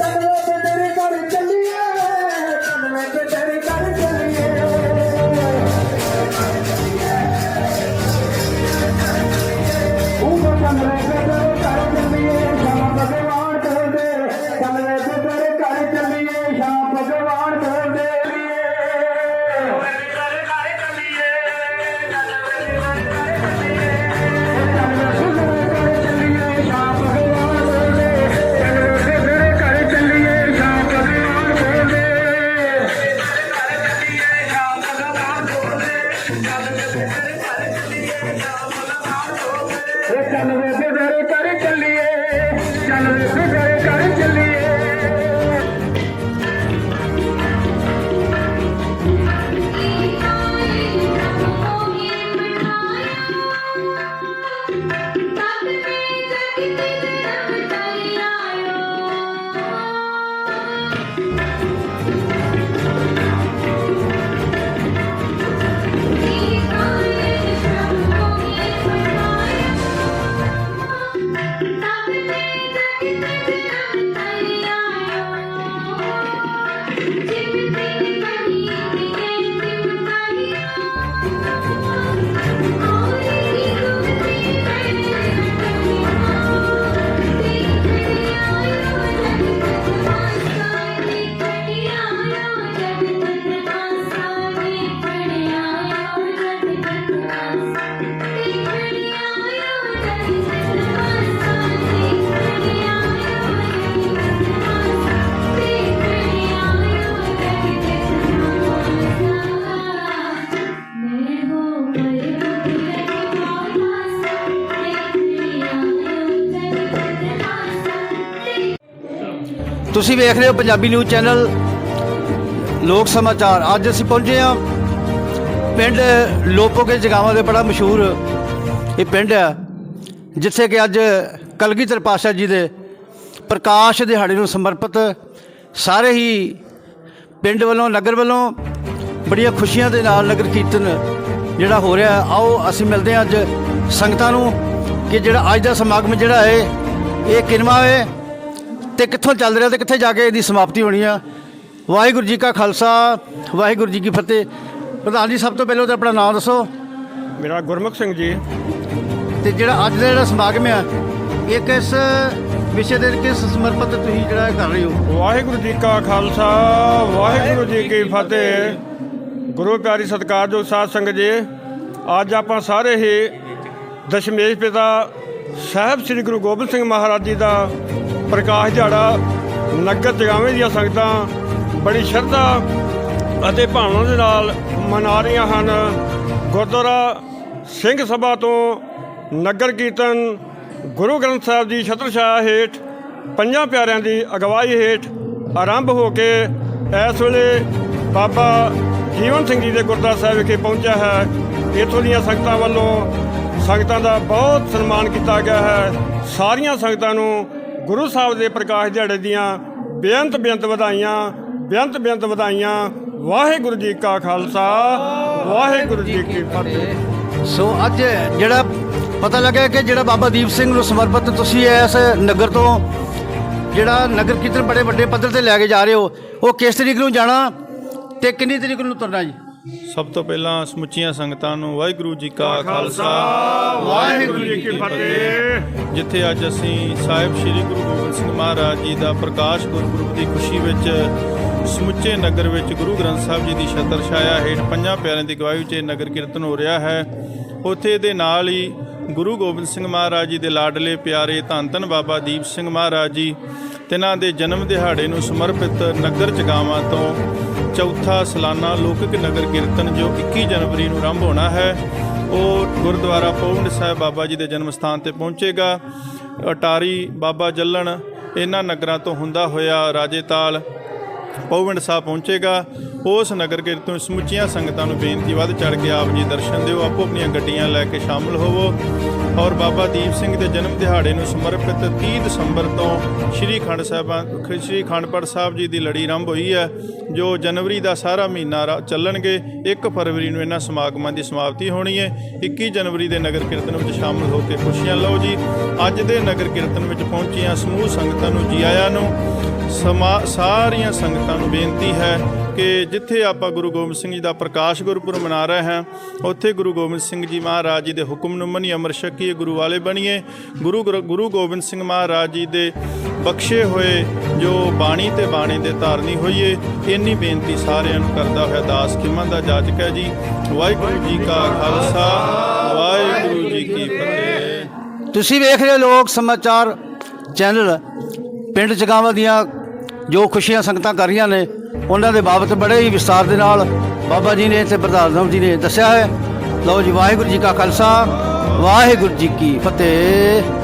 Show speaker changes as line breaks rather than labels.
たくない ਚੱਲ
ਤੁਸੀਂ ਵੇਖ ਰਹੇ ਹੋ ਪੰਜਾਬੀ ਨਿਊਜ਼ ਚੈਨਲ ਲੋਕ ਸਮਾਚਾਰ। ਅੱਜ ਅਸੀਂ ਪਹੁੰਚੇ ਹਾਂ ਪਿੰਡ ਲੋਪੋਕੇ ਜਗਾਵਾਂ ਦੇ ਬੜਾ ਮਸ਼ਹੂਰ ਇਹ ਪਿੰਡ ਹੈ, ਜਿੱਥੇ ਕਿ ਅੱਜ ਕਲਗੀਧਰ ਪਾਸ਼ਾ ਜੀ ਦੇ ਪ੍ਰਕਾਸ਼ ਦਿਹਾੜੇ ਨੂੰ ਸਮਰਪਿਤ ਸਾਰੇ ਹੀ ਪਿੰਡ ਵੱਲੋਂ, ਨਗਰ ਵੱਲੋਂ ਬੜੀਆਂ ਖੁਸ਼ੀਆਂ ਦੇ ਨਾਲ ਨਗਰ ਕੀਰਤਨ ਜਿਹੜਾ ਹੋ ਰਿਹਾ ਆਓ ਅਸੀਂ ਮਿਲਦੇ ਹਾਂ ਅੱਜ ਸੰਗਤਾਂ ਨੂੰ ਕਿ ਜਿਹੜਾ ਅੱਜ ਦਾ ਸਮਾਗਮ ਜਿਹੜਾ ਹੈ, ਇਹ ਕਿਨਵਾ ਹੈ ਤੇ ਕਿੱਥੋਂ ਚੱਲ ਰਿਹਾ ਤੇ ਕਿੱਥੇ ਜਾ ਕੇ ਇਹਦੀ ਸਮਾਪਤੀ ਹੋਣੀ ਆ? ਵਾਹਿਗੁਰੂ ਜੀ ਕਾ ਖਾਲਸਾ ਵਾਹਿਗੁਰੂ ਜੀ ਕੀ ਫਤਿਹ। ਪ੍ਰਧਾਨ ਜੀ ਸਭ ਤੋਂ ਪਹਿਲਾਂ ਤਾਂ ਆਪਣਾ ਨਾਮ ਦੱਸੋ।
ਮੇਰਾ ਗੁਰਮੁਖ ਸਿੰਘ ਜੀ।
ਤੇ ਜਿਹੜਾ ਅੱਜ ਦਾ ਜਿਹੜਾ ਸਮਾਗਮ ਆ ਇਹ ਕਿਸ ਵਿਸ਼ੇ ਦੇ ਕਿਸ ਸਮਰਪਿਤ ਤੁਸੀਂ ਜਿਹੜਾ ਕਰ ਰਹੇ ਹੋ?
ਵਾਹਿਗੁਰੂ ਜੀ ਕਾ ਖਾਲਸਾ ਵਾਹਿਗੁਰੂ ਜੀ ਕੀ ਫਤਿਹ। ਗੁਰੂ ਪਿਆਰੀ ਸਤਿਕਾਰਯੋਗ ਸਾਧ ਸੰਗਤ ਜੀ ਅੱਜ ਆਪਾਂ ਸਾਰੇ ਹੀ ਦਸ਼ਮੇਸ਼ ਪਿਤਾ ਸਾਹਿਬ ਸ੍ਰੀ ਗੁਰੂ ਗੋਬਿੰਦ ਸਿੰਘ ਮਹਾਰਾਜ ਜੀ ਦਾ ਪ੍ਰਕਾਸ਼ ਦਿਹਾੜਾ, ਨਗਰ ਜਗਾਵੇਂ ਦੀਆਂ ਸੰਗਤਾਂ ਬੜੀ ਸ਼ਰਧਾ ਅਤੇ ਭਾਵਨਾ ਦੇ ਨਾਲ ਮਨਾ ਰਹੀਆਂ ਹਨ। ਗੁਰਦੁਆਰਾ ਸਿੰਘ ਸਭਾ ਤੋਂ ਨਗਰ ਕੀਰਤਨ ਗੁਰੂ ਗ੍ਰੰਥ ਸਾਹਿਬ ਦੀ ਛਤਰ ਹੇਠ ਪੰਜਾਂ ਪਿਆਰਿਆਂ ਦੀ ਅਗਵਾਈ ਹੇਠ ਆਰੰਭ ਹੋ ਕੇ ਇਸ ਵੇਲੇ ਬਾਬਾ ਜੀਵਨ ਸਿੰਘ ਜੀ ਦੇ ਗੁਰਦੁਆਰਾ ਸਾਹਿਬ ਵਿਖੇ ਪਹੁੰਚਿਆ ਹੈ। ਇੱਥੋਂ ਦੀਆਂ ਸੰਗਤਾਂ ਵੱਲੋਂ ਸੰਗਤਾਂ ਦਾ ਬਹੁਤ ਸਨਮਾਨ ਕੀਤਾ ਗਿਆ ਹੈ। ਸਾਰੀਆਂ ਸੰਗਤਾਂ ਨੂੰ ਗੁਰੂ ਸਾਹਿਬ ਦੇ ਪ੍ਰਕਾਸ਼ ਦਿਹਾੜੇ ਦੀਆਂ ਬੇਅੰਤ ਬੇਅੰਤ ਵਧਾਈਆਂ, ਬੇਅੰਤ ਬੇਅੰਤ ਵਧਾਈਆਂ। ਵਾਹਿਗੁਰੂ ਜੀ ਕਾ ਖਾਲਸਾ, ਵਾਹਿਗੁਰੂ ਜੀ ਕੀ ਫਤਿਹ।
ਸੋ ਅੱਜ ਜਿਹੜਾ ਪਤਾ ਲੱਗਿਆ ਕਿ ਜਿਹੜਾ ਬਾਬਾ ਦੀਪ ਸਿੰਘ ਨੂੰ ਸਮਰਪਿਤ ਤੁਸੀਂ ਇਸ ਨਗਰ ਤੋਂ ਜਿਹੜਾ ਨਗਰ ਕੀਰਤਨ ਬੜੇ ਵੱਡੇ ਪੱਧਰ ਤੇ ਲੈ ਕੇ ਜਾ ਰਹੇ ਹੋ, ਉਹ ਕਿਸ ਤਰੀਕ ਨੂੰ ਜਾਣਾ ਤੇ ਕਿੰਨੀ ਤਰੀਕ ਨੂੰ ਤੁਰਨਾ ਜੀ?
ਸਭ ਤੋਂ ਪਹਿਲਾਂ ਸਮੁੱਚੀਆਂ ਸੰਗਤਾਂ ਨੂੰ ਵਾਹਿਗੁਰੂ ਜੀ ਕਾ ਖਾਲਸਾ।
ਵਾਹਿਗੁਰੂ ਜੀ ਕੀ ਫਤਿਹ।
ਜਿੱਥੇ ਅੱਜ ਅਸੀਂ ਸਾਹਿਬ ਸ੍ਰੀ ਗੁਰੂ ਗੋਬਿੰਦ ਸਿੰਘ ਮਹਾਰਾਜ ਜੀ ਦਾ ਪ੍ਰਕਾਸ਼ ਗੁਰਪੁਰਬ ਦੀ ਖੁਸ਼ੀ ਵਿੱਚ ਸਮੁੱਚੇ ਨਗਰ ਵਿੱਚ ਗੁਰੂ ਗ੍ਰੰਥ ਸਾਹਿਬ ਜੀ ਦੀ ਛਤਰ ਛਾਇਆ ਹੇਠ ਪੰਜਾਂ ਪਿਆਰਿਆਂ ਦੀ ਗਵਾਹੀ ਵਿੱਚ ਨਗਰ ਕੀਰਤਨ ਹੋ ਰਿਹਾ ਹੈ। ਉੱਥੇ ਦੇ ਨਾਲ ਹੀ ਗੁਰੂ ਗੋਬਿੰਦ ਸਿੰਘ ਮਹਾਰਾਜ ਜੀ ਦੇ ਲਾਡਲੇ ਪਿਆਰੇ ਧੰਨ ਧੰਨ ਬਾਬਾ ਦੀਪ ਸਿੰਘ ਮਹਾਰਾਜ ਜੀ ਤਿਨਾਂ ਦੇ ਜਨਮ ਦਿਹਾੜੇ ਨੂੰ ਸਮਰਪਿਤ ਨਗਰ ਜਗਾਵਾਂ ਤੋਂ ਚੌਥਾ ਸਾਲਾਨਾ ਲੋਕਿਕ ਨਗਰ ਕੀਰਤਨ ਜੋ 21 ਜਨਵਰੀ ਨੂੰ ਆਰੰਭ ਹੋਣਾ ਹੈ, ਉਹ ਗੁਰਦੁਆਰਾ ਪੌਂਡ ਸਾਹਿਬ ਬਾਬਾ ਜੀ ਦੇ ਜਨਮ ਸਥਾਨ ਤੇ ਪਹੁੰਚੇਗਾ। ਅਟਾਰੀ ਬਾਬਾ ਜੱਲਣ ਇਹਨਾਂ ਨਗਰਾਂ ਤੋਂ ਹੁੰਦਾ ਹੋਇਆ ਰਾਜੇਤਾਲ ਪੌਵਿੰਡ ਸਾਹਿਬ ਪਹੁੰਚੇਗਾ। ਉਸ ਨਗਰ ਕੀਰਤਨ ਸਮੁੱਚੀਆਂ ਸੰਗਤਾਂ ਨੂੰ ਬੇਨਤੀ ਵੱਧ ਚੜ ਕੇ ਆਪ ਜੀ ਦਰਸ਼ਨ ਦਿਓ ਆਪੋ ਆਪਣੀਆਂ ਗੱਡੀਆਂ ਲੈ ਕੇ ਸ਼ਾਮਲ ਹੋਵੋ। ਔਰ ਬਾਬਾ ਦੀਪ ਸਿੰਘ ਦੇ ਜਨਮ ਦਿਹਾੜੇ ਨੂੰ ਸਮਰਪਿਤ 30 ਦਸੰਬਰ ਤੋਂ ਸ਼੍ਰੀ ਖੰਡ ਸਾਹਿਬਾਂ ਸ਼੍ਰੀ ਖੰਡਪੜ ਸਾਹਿਬ ਜੀ ਦੀ ਲੜੀ ਆਰੰਭ ਹੋਈ ਹੈ, ਜੋ ਜਨਵਰੀ ਦਾ ਸਾਰਾ ਮਹੀਨਾ ਰਾ- ਚੱਲਣਗੇ 1 ਫਰਵਰੀ ਨੂੰ ਇਹਨਾਂ ਸਮਾਗਮਾਂ ਦੀ ਸਮਾਪਤੀ ਹੋਣੀ ਹੈ 21 ਜਨਵਰੀ ਦੇ ਨਗਰ ਕੀਰਤਨ ਵਿੱਚ ਸ਼ਾਮਲ ਹੋ ਕੇ ਖੁਸ਼ੀਆਂ ਲਓ ਜੀ। ਅੱਜ ਦੇ ਨਗਰ ਕੀਰਤਨ ਵਿੱਚ ਪਹੁੰਚੀਆਂ ਸਮੂਹ ਸੰਗਤਾਂ ਨੂੰ ਜੀ ਆਇਆਂ ਨੂੰ, ਸਮਾ, ਸਾਰੀਆਂ ਸੰਗਤਾਂ ਨੂੰ ਬੇਨਤੀ ਹੈ ਕਿ ਜਿੱਥੇ ਆਪਾਂ ਗੁਰੂ ਗੋਬਿੰਦ ਸਿੰਘ ਜੀ ਦਾ ਪ੍ਰਕਾਸ਼ ਗੁਰਪੁਰਬ ਮਨਾ ਰਹੇ ਹਾਂ, ਉੱਥੇ ਗੁਰੂ ਗੋਬਿੰਦ ਸਿੰਘ ਜੀ ਮਹਾਰਾਜ ਜੀ ਦੇ ਹੁਕਮ ਨੂੰ ਮੰਨੀ ਅਮਰ ਛਕੀਏ, ਗੁਰੂ ਵਾਲੇ ਬਣੀਏ। ਗੁਰੂ ਗੁਰ- ਗੁਰੂ ਗੋਬਿੰਦ ਸਿੰਘ ਮਹਾਰਾਜ ਜੀ ਦੇ ਬਖਸ਼ੇ ਹੋਏ ਜੋ ਬਾਣੀ ਤੇ ਬਾਣੀ ਦੇ ਧਾਰਨੀ ਹੋਈਏ, ਇੰਨੀ ਬੇਨਤੀ ਸਾਰਿਆਂ ਨੂੰ ਕਰਦਾ ਹੋਇਆ ਦਾਸ ਖਿਮਨ ਦਾ ਜਾਚਕ ਹੈ ਜੀ। ਵਾਹਿਗੁਰੂ ਜੀ ਕਾ ਖਾਲਸਾ, ਵਾਹਿਗੁਰੂ ਜੀ ਕੀ ਫਤਿਹ।
ਤੁਸੀਂ ਵੇਖ ਰਹੇ ਹੋ ਲੋਕ ਸਮਾਚਾਰ ਚੈਨਲ, ਪਿੰਡ ਜਗਾਵਾਂ ਦੀਆਂ ਜੋ ਖੁਸ਼ੀਆਂ ਸੰਗਤਾਂ ਕਰ ਰਹੀਆਂ ਨੇ ਉਹਨਾਂ ਦੇ ਬਾਬਤ ਬੜੇ ਹੀ ਵਿਸਤਾਰ ਦੇ ਨਾਲ ਬਾਬਾ ਜੀ ਨੇ ਤੇ ਪ੍ਰਧਾਨ ਸਾਹਿਬ ਜੀ ਨੇ ਦੱਸਿਆ ਹੈ। ਲਓ ਜੀ, ਵਾਹਿਗੁਰੂ ਜੀ ਕਾ ਖਾਲਸਾ, ਵਾਹਿਗੁਰੂ ਜੀ ਕੀ ਫਤਿਹ।